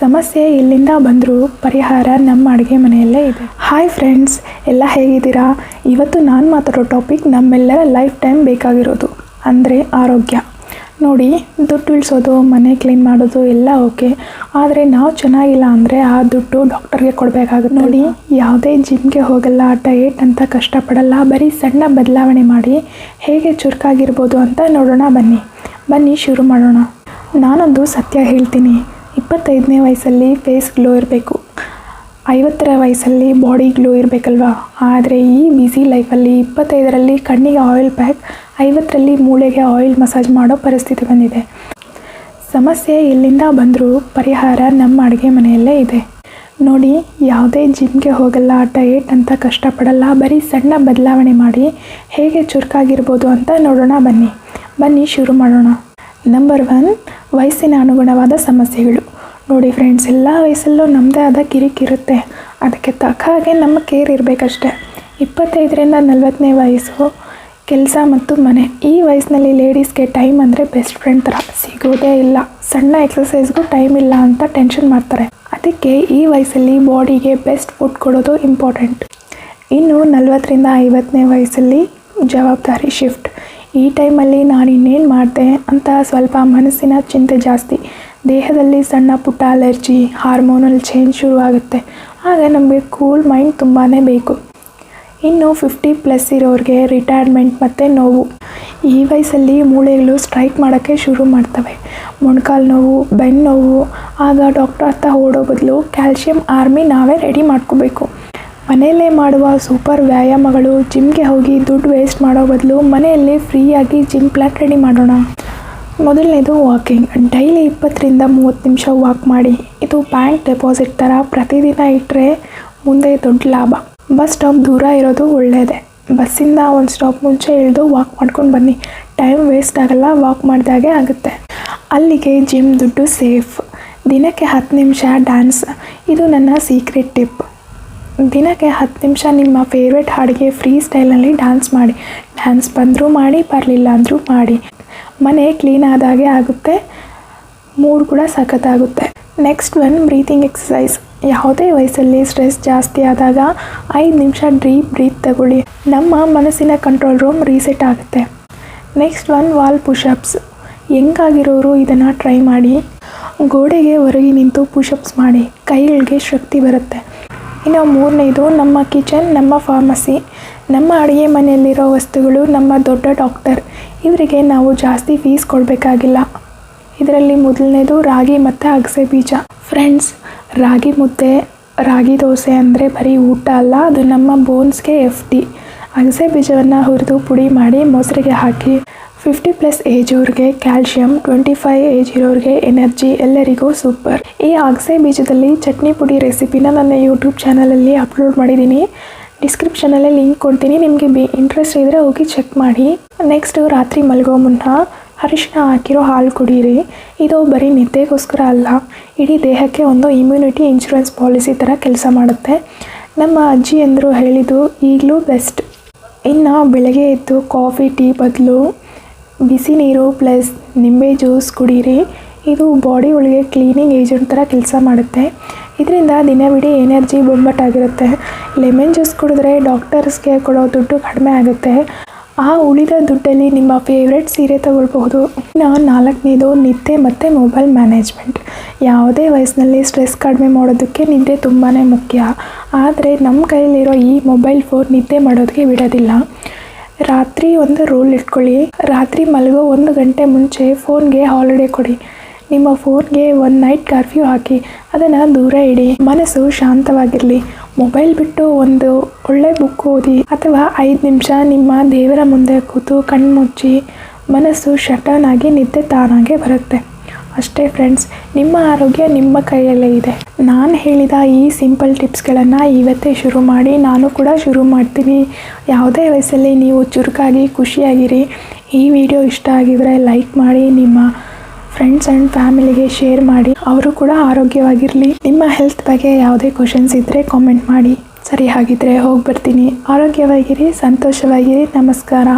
ಸಮಸ್ಯೆ ಎಲ್ಲಿಂದ ಬಂದರೂ ಪರಿಹಾರ ನಮ್ಮ ಅಡುಗೆ ಮನೆಯಲ್ಲೇ ಇದೆ. ಹಾಯ್ ಫ್ರೆಂಡ್ಸ್ ಎಲ್ಲ ಹೇಗಿದ್ದೀರಾ? ಇವತ್ತು ನಾನು ಮಾತಾಡೋ ಟಾಪಿಕ್ ನಮ್ಮೆಲ್ಲರ ಲೈಫ್ ಟೈಮ್ ಬೇಕಾಗಿರೋದು, ಅಂದರೆ ಆರೋಗ್ಯ. ನೋಡಿ, ದುಡ್ಡು ಇಳಿಸೋದು, ಮನೆ ಕ್ಲೀನ್ ಮಾಡೋದು ಎಲ್ಲ ಓಕೆ ಆದರೆ ನಾವು ಚೆನ್ನಾಗಿಲ್ಲ ಅಂದರೆ ಆ ದುಡ್ಡು ಡಾಕ್ಟರ್ಗೆ ಕೊಡಬೇಕಾಗುತ್ತೆ. ನೋಡಿ, ಯಾವುದೇ ಜಿಮ್ಗೆ ಹೋಗಲ್ಲ ಡಯೇಟ್ ಅಂತ ಕಷ್ಟಪಡಲ್ಲ, ಬರೀ ಸಣ್ಣ ಬದಲಾವಣೆ ಮಾಡಿ ಹೇಗೆ ಚುರುಕಾಗಿರ್ಬೋದು ಅಂತ ನೋಡೋಣ ಬನ್ನಿ. ಬನ್ನಿ, ಶುರು ಮಾಡೋಣ. ನಾನೊಂದು ಸತ್ಯ ಹೇಳ್ತೀನಿ. ಇಪ್ಪತ್ತೈದನೇ ವಯಸ್ಸಲ್ಲಿ ಫೇಸ್ ಗ್ಲೋ ಇರಬೇಕು. ಐವತ್ತರ ವಯಸ್ಸಲ್ಲಿ ಬಾಡಿ ಗ್ಲೋ ಇರಬೇಕಲ್ವಾ? ಆದರೆ ಈ ಬ್ಯುಸಿ ಲೈಫಲ್ಲಿ ಇಪ್ಪತ್ತೈದರಲ್ಲಿ ಕಣ್ಣಿಗೆ ಆಯಿಲ್ ಪ್ಯಾಕ್ ಐವತ್ತರಲ್ಲಿ ಮೂಳೆಗೆ ಆಯಿಲ್ ಮಸಾಜ್ ಮಾಡೋ ಪರಿಸ್ಥಿತಿ ಬಂದಿದೆ. ಸಮಸ್ಯೆ ಎಲ್ಲಿಂದ ಬಂದರೂ ಪರಿಹಾರ ನಮ್ಮ ಅಡುಗೆ ಮನೆಯಲ್ಲೇ ಇದೆ. ನೋಡಿ, ಯಾವುದೇ ಜಿಮ್ಗೆ ಹೋಗಲ್ಲ ಡಯೆಟ್ ಅಂತ ಕಷ್ಟಪಡಲ್ಲ, ಬರೀ ಸಣ್ಣ ಬದಲಾವಣೆ ಮಾಡಿ ಹೇಗೆ ಚುರುಕಾಗಿರ್ಬೋದು ಅಂತ ನೋಡೋಣ ಬನ್ನಿ. ಬನ್ನಿ, ಶುರು ಮಾಡೋಣ. ನಂಬರ್ ಒನ್ ವಯಸ್ಸಿನ ಅನುಗುಣವಾದ ಸಮಸ್ಯೆಗಳು. ನೋಡಿ ಫ್ರೆಂಡ್ಸ್ ಎಲ್ಲ ವಯಸ್ಸಲ್ಲೂ ನಮ್ಮದೇ ಆದ ಕಿರಿಕಿರುತ್ತೆ ಅದಕ್ಕೆ ತಕ್ಕ ಹಾಗೆ ನಮ್ಮ ಕೇರ್ ಇರಬೇಕಷ್ಟೆ. ಇಪ್ಪತ್ತೈದರಿಂದ ನಲವತ್ತನೇ ವಯಸ್ಸು, ಕೆಲಸ ಮತ್ತು ಮನೆ. ಈ ವಯಸ್ಸಿನಲ್ಲಿ ಲೇಡೀಸ್ಗೆ ಟೈಮ್ ಅಂದರೆ ಬೆಸ್ಟ್ ಫ್ರೆಂಡ್ ಥರ. ಸಿಗೋದೇ ಇಲ್ಲ. ಸಣ್ಣ ಎಕ್ಸಸೈಸ್ಗೂ ಟೈಮ್ ಇಲ್ಲ ಅಂತ ಟೆನ್ಷನ್ ಮಾಡ್ತಾರೆ. ಅದಕ್ಕೆ ಈ ವಯಸ್ಸಲ್ಲಿ ಬಾಡಿಗೆ ಬೆಸ್ಟ್ ಫುಡ್ ಕೊಡೋದು ಇಂಪಾರ್ಟೆಂಟ್ ಇನ್ನು ನಲವತ್ತರಿಂದ ಐವತ್ತನೇ ವಯಸ್ಸಲ್ಲಿ ಜವಾಬ್ದಾರಿ ಶಿಫ್ಟ್ ಈ ಟೈಮಲ್ಲಿ ನಾನು ಇನ್ನೇನು ಮಾಡಿದೆ ಅಂತ ಸ್ವಲ್ಪ ಮನಸ್ಸಿನ ಚಿಂತೆ ಜಾಸ್ತಿ. ದೇಹದಲ್ಲಿ ಸಣ್ಣ ಪುಟ್ಟ ಅಲರ್ಜಿ, ಹಾರ್ಮೋನಲ್ ಚೇಂಜ್ ಶುರುವಾಗುತ್ತೆ. ಆಗ ನಮಗೆ ಕೂಲ್ ಮೈಂಡ್ ತುಂಬಾ ಬೇಕು. ಇನ್ನು ಫಿಫ್ಟಿ ಪ್ಲಸ್ ಇರೋರಿಗೆ ರಿಟೈರ್ಮೆಂಟ್ ಮತ್ತು ನೋವು. ಈ ವಯಸ್ಸಲ್ಲಿ ಮೂಳೆಗಳು ಸ್ಟ್ರೈಕ್ ಮಾಡೋಕ್ಕೆ ಶುರು ಮಾಡ್ತವೆ. ಮೊಣಕಾಲು ನೋವು ಬೆನ್ನು ನೋವು ಆಗ ಡಾಕ್ಟರ್ ಹತ್ರ ಓಡೋ ಬದಲು ಕ್ಯಾಲ್ಶಿಯಂ ಆರ್ಮಿ ನಾವೇ ರೆಡಿ ಮಾಡ್ಕೋಬೇಕು. ಮನೆಯಲ್ಲೇ ಮಾಡುವ ಸೂಪರ್ ವ್ಯಾಯಾಮಗಳು, ಜಿಮ್ಗೆ ಹೋಗಿ ದುಡ್ಡು ವೇಸ್ಟ್ ಮಾಡೋ ಬದಲು ಮನೆಯಲ್ಲಿ ಫ್ರೀಯಾಗಿ ಜಿಮ್ ಪ್ಲಾನ್ ರೆಡಿ ಮಾಡೋಣ. ಮೊದಲನೇದು ವಾಕಿಂಗ್. ಡೈಲಿ ಇಪ್ಪತ್ತರಿಂದ ಮೂವತ್ತು ನಿಮಿಷ ವಾಕ್ ಮಾಡಿ. ಇದು ಬ್ಯಾಂಕ್ ಡೆಪಾಸಿಟ್ ಥರ ಪ್ರತಿದಿನ ಇಟ್ಟರೆ ಮುಂದೆ ದೊಡ್ಡ ಲಾಭ. ಬಸ್ ಸ್ಟಾಪ್ ದೂರ ಇರೋದು ಒಳ್ಳೆಯದೇ ಬಸ್ಸಿಂದ ಒಂದು ಸ್ಟಾಪ್ ಮುಂಚೆ ಇಳಿದು ವಾಕ್ ಮಾಡ್ಕೊಂಡು ಬನ್ನಿ. ಟೈಮ್ ವೇಸ್ಟ್ ಆಗಲ್ಲ, ವಾಕ್ ಮಾಡಿದಾಗೆ ಆಗುತ್ತೆ. ಅಲ್ಲಿಗೆ ಜಿಮ್ ದುಡ್ಡು ಸೇಫ್. ದಿನಕ್ಕೆ ಹತ್ತು ನಿಮಿಷ ಡ್ಯಾನ್ಸ್. ಇದು ನನ್ನ ಸೀಕ್ರೆಟ್ ಟಿಪ್. ದಿನಕ್ಕೆ ಹತ್ತು ನಿಮಿಷ ನಿಮ್ಮ ಫೇವ್ರೆಟ್ ಹಾಡಿಗೆ ಫ್ರೀ ಸ್ಟೈಲಲ್ಲಿ ಡ್ಯಾನ್ಸ್ ಮಾಡಿ. ಡ್ಯಾನ್ಸ್ ಬಂದರೂ ಮಾಡಿ, ಬರಲಿಲ್ಲ ಅಂದರೂ ಮಾಡಿ. ಮನೆ ಕ್ಲೀನ್ ಆದಾಗೆ ಆಗುತ್ತೆ. ಮೂಡ್ ಕೂಡ ಸಖತ್ತಾಗುತ್ತೆ. ನೆಕ್ಸ್ಟ್ ಒನ್ ಬ್ರೀತಿಂಗ್ ಎಕ್ಸಸೈಸ್ ಯಾವುದೇ ವಯಸ್ಸಲ್ಲಿ ಸ್ಟ್ರೆಸ್ ಜಾಸ್ತಿ ಆದಾಗ ಐದು ನಿಮಿಷ ಡೀಪ್ ಬ್ರೀತ್ ತಗೊಳ್ಳಿ. ನಮ್ಮ ಮನಸ್ಸಿನ ಕಂಟ್ರೋಲ್ ರೂಮ್ ರೀಸೆಟ್ ಆಗುತ್ತೆ. ನೆಕ್ಸ್ಟ್ ಒನ್ ವಾಲ್ ಪುಷಪ್ಸ್ ಹೆಂಗಾಗಿರೋರು ಇದನ್ನು ಟ್ರೈ ಮಾಡಿ. ಗೋಡೆಗೆ ಹೊರಗೆ ನಿಂತು ಪುಷಪ್ಸ್ ಮಾಡಿ. ಕೈಗಳಿಗೆ ಶಕ್ತಿ ಬರುತ್ತೆ. ಇನ್ನು ಮೂರನೇದು, ನಮ್ಮ ಕಿಚನ್, ನಮ್ಮ ಫಾರ್ಮಸಿ. ನಮ್ಮ ಅಡುಗೆ ಮನೆಯಲ್ಲಿರೋ ವಸ್ತುಗಳು, ನಮ್ಮ ದೊಡ್ಡ ಡಾಕ್ಟರ್. ಇವರಿಗೆ ನಾವು ಜಾಸ್ತಿ ಫೀಸ್ ಕೊಡಬೇಕಾಗಿಲ್ಲ. ಇದರಲ್ಲಿ ಮೊದಲನೇದು, ರಾಗಿ ಮತ್ತು ಅಗಸೆ ಬೀಜ. ಫ್ರೆಂಡ್ಸ್, ರಾಗಿ ಮುದ್ದೆ, ರಾಗಿ ದೋಸೆ ಅಂದರೆ ಬರೀ ಊಟ ಅಲ್ಲ, ಅದು ನಮ್ಮ ಬೋನ್ಸ್ಗೆ ಎಫ್ ಡಿ. ಅಗಸೆ ಬೀಜವನ್ನು ಹುರಿದು ಪುಡಿ ಮಾಡಿ ಮೊಸರಿಗೆ ಹಾಕಿ ಫಿಫ್ಟಿ ಪ್ಲಸ್ ಏಜ್ ಅವ್ರಿಗೆ ಕ್ಯಾಲ್ಶಿಯಂ, ಟ್ವೆಂಟಿ ಫೈವ್ ಏಜ್ ಇರೋರಿಗೆ ಎನರ್ಜಿ, ಎಲ್ಲರಿಗೂ ಸೂಪರ್. ಈ ಅಗಸೆ ಬೀಜದಲ್ಲಿ ಚಟ್ನಿ ಪುಡಿ ರೆಸಿಪಿನ ನನ್ನ ಯೂಟ್ಯೂಬ್ ಚಾನಲಲ್ಲಿ ಅಪ್ಲೋಡ್ ಮಾಡಿದ್ದೀನಿ. ಡಿಸ್ಕ್ರಿಪ್ಷನಲ್ಲೇ ಲಿಂಕ್ ಕೊಡ್ತೀನಿ, ನಿಮಗೆ ಬಿ ಇಂಟ್ರೆಸ್ಟ್ ಇದ್ದರೆ ಹೋಗಿ ಚೆಕ್ ಮಾಡಿ. ನೆಕ್ಸ್ಟು ರಾತ್ರಿ ಮಲಗೋ ಮುನ್ನ ಅರಿಶಿನ ಹಾಕಿರೋ ಹಾಲು ಕುಡೀರಿ. ಇದು ಬರೀ ನಿದ್ದೆಗೋಸ್ಕರ ಅಲ್ಲ, ಇಡೀ ದೇಹಕ್ಕೆ ಒಂದು ಇಮ್ಯುನಿಟಿ ಇನ್ಶೂರೆನ್ಸ್ ಪಾಲಿಸಿ ಥರ ಕೆಲಸ ಮಾಡುತ್ತೆ. ನಮ್ಮ ಅಜ್ಜಿ ಅಂದರು ಹೇಳಿದ್ದು, ಈಗಲೂ ಬೆಸ್ಟ್. ಇನ್ನು ಬೆಳಗ್ಗೆ ಎದ್ದು ಕಾಫಿ ಟೀ ಬದಲು ಬಿಸಿ ನೀರು ಪ್ಲಸ್ ನಿಂಬೆ ಜ್ಯೂಸ್ ಕುಡೀರಿ. ಇದು ಬಾಡಿ ಒಳಗೆ ಕ್ಲೀನಿಂಗ್ ಏಜೆಂಟ್ ಥರ ಕೆಲಸ ಮಾಡುತ್ತೆ. ಇದರಿಂದ ದಿನವಿಡೀ ಎನರ್ಜಿ ಬೊಂಬಟ್ಟಾಗಿರುತ್ತೆ ಲೆಮನ್ ಜ್ಯೂಸ್ ಕುಡಿದ್ರೆ ಡಾಕ್ಟರ್ಸ್ಗೆ ಕೊಡೋ ದುಡ್ಡು ಕಡಿಮೆ ಆಗುತ್ತೆ. ಆ ಉಳಿದ ದುಡ್ಡಲ್ಲಿ ನಿಮ್ಮ ಫೇವ್ರೆಟ್ ಸೀರೆ ತಗೊಳ್ಬಹುದು. ಇನ್ನು ನಾಲ್ಕನೇದು ನಿದ್ದೆ ಮತ್ತು ಮೊಬೈಲ್ ಮ್ಯಾನೇಜ್ಮೆಂಟ್. ಯಾವುದೇ ವಯಸ್ಸಿನಲ್ಲಿ ಸ್ಟ್ರೆಸ್ ಕಡಿಮೆ ಮಾಡೋದಕ್ಕೆ ನಿದ್ದೆ ತುಂಬಾ ಮುಖ್ಯ. ಆದರೆ ನಮ್ಮ ಕೈಯಲ್ಲಿರೋ ಈ ಮೊಬೈಲ್ ಫೋನ್ ನಿದ್ದೆ ಮಾಡೋದಕ್ಕೆ ಬಿಡೋದಿಲ್ಲ. ರಾತ್ರಿ ಒಂದು ರೂಲ್ ಇಟ್ಕೊಳ್ಳಿ. ರಾತ್ರಿ ಮಲಗೋ ಒಂದು ಗಂಟೆ ಮುಂಚೆ ಫೋನ್ಗೆ ಹಾಲಿಡೇ ಕೊಡಿ. ನಿಮ್ಮ ಫೋನ್ಗೆ ಒಂದು ನೈಟ್ ಕರ್ಫ್ಯೂ ಹಾಕಿ. ಅದನ್ನು ದೂರ ಇಡಿ. ಮನಸ್ಸು ಶಾಂತವಾಗಿರಲಿ. ಮೊಬೈಲ್ ಬಿಟ್ಟು ಒಂದು ಒಳ್ಳೆ ಬುಕ್ ಓದಿ ಅಥವಾ ಐದು ನಿಮಿಷ ನಿಮ್ಮ ದೇವರ ಮುಂದೆ ಕೂತು ಕಣ್ಣು ಮುಚ್ಚಿ ಮನಸ್ಸು ಶಟನ್ ಆಗಿ ನಿದ್ದೆ ತಾನಾಗೆ ಬರುತ್ತೆ. ಅಷ್ಟೇ ಫ್ರೆಂಡ್ಸ್ ನಿಮ್ಮ ಆರೋಗ್ಯ ನಿಮ್ಮ ಕೈಯಲ್ಲೇ ಇದೆ. ನಾನು ಹೇಳಿದ ಈ ಸಿಂಪಲ್ ಟಿಪ್ಸ್ಗಳನ್ನು ಇವತ್ತೇ ಶುರು ಮಾಡಿ, ನಾನು ಕೂಡ ಶುರು ಮಾಡ್ತೀನಿ. ಯಾವುದೇ ವಯಸ್ಸಲ್ಲಿ ನೀವು ಚುರುಕಾಗಿ, ಖುಷಿಯಾಗಿರಿ, ಈ ವಿಡಿಯೋ ಇಷ್ಟ ಆಗಿದ್ರೆ ಲೈಕ್ ಮಾಡಿ, ನಿಮ್ಮ ಫ್ರೆಂಡ್ಸ್ ಆ್ಯಂಡ್ ಫ್ಯಾಮಿಲಿಗೆ ಶೇರ್ ಮಾಡಿ, ಅವರು ಕೂಡ ಆರೋಗ್ಯವಾಗಿರಲಿ. ನಿಮ್ಮ ಹೆಲ್ತ್ ಬಗ್ಗೆ ಯಾವುದೇ ಕ್ವಶನ್ಸ್ ಇದ್ದರೆ ಕಾಮೆಂಟ್ ಮಾಡಿ. ಸರಿ ಹಾಗಿದ್ರೆ ಹೋಗಿ ಬರ್ತೀನಿ ಆರೋಗ್ಯವಾಗಿರಿ, ಸಂತೋಷವಾಗಿರಿ. ನಮಸ್ಕಾರ.